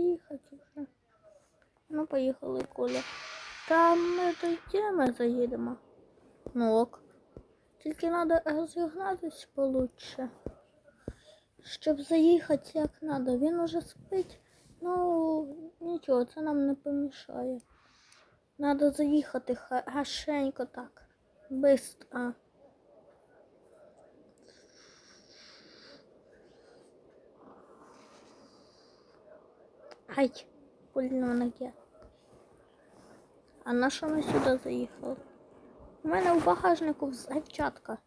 заїхати вже. Ну, поїхали, Коля. Там ми дойдемо, заїдемо. Ну ок. Тільки треба розігнатись получше. Щоб заїхати як треба. Він уже спить. Ну, нічого, це нам не помішає. Надо заїхати ха- гашенько так. Быстро. Ай, больно в ноге. А на що ми сюди заїхали? У мене в багажнику взривчатка.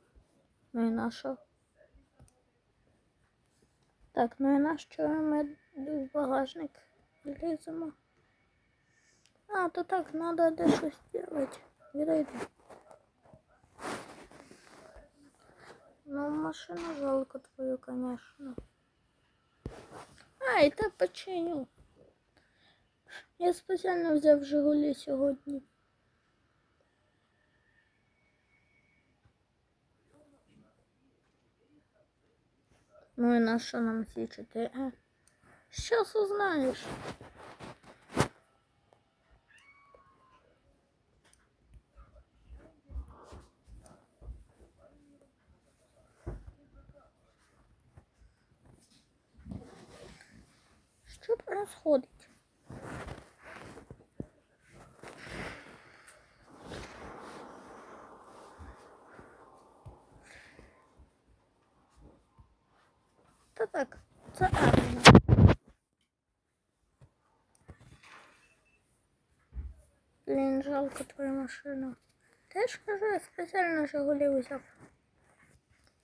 Ну і на що? Так, ну і на що ми в багажник ліземо? А, то так, треба дещо зробити. Відійди. Ну, машину жалко твою, конечно. Ай, та починю. Я спеціально взяв Жигулі сьогодні. Ну і на що нам ці чотири? Щас узнаєш. Що происходит? Так, це Арна. Блін, жалко твою машину. Ти ж кажу, я спеціально Жигулі взяв.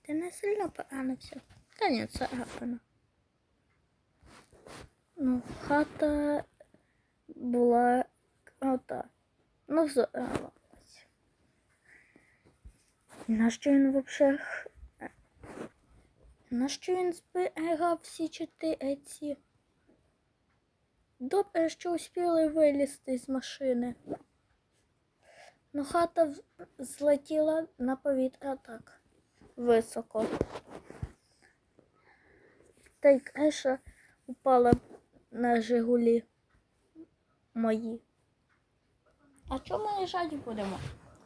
Ти не сильно поранився? Та ні, це Арна. Ну, хата була ота. Ну, взорвалась. Нащо він вообще... х- Нащо він зберігав всі чотири ці? Добре, що успіли вилізти з машини. Ну, хата злетіла на повітря так високо. Та й креша упала на Жигулі мої. А чому їжджати будемо?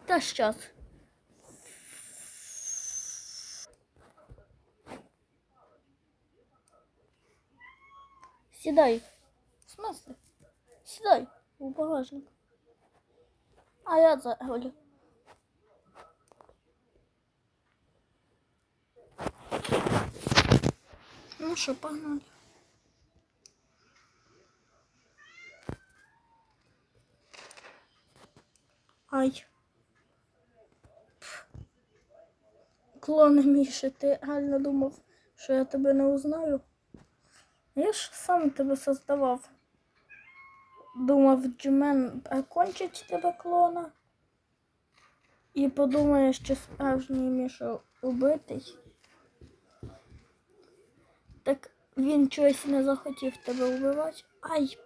Та щас. Сідай. В смысле? Сідай у багажник. А я за руль. Ну що, погнали. Ай. Клоне Міша, ти реально думав, що я тебе не узнаю? Я ж сам тебе создавав. Думав, Джумен окончить тебе клона. І подумає, що справжній Міша убитий. Так він чогось не захотів тебе вбивати. Ай.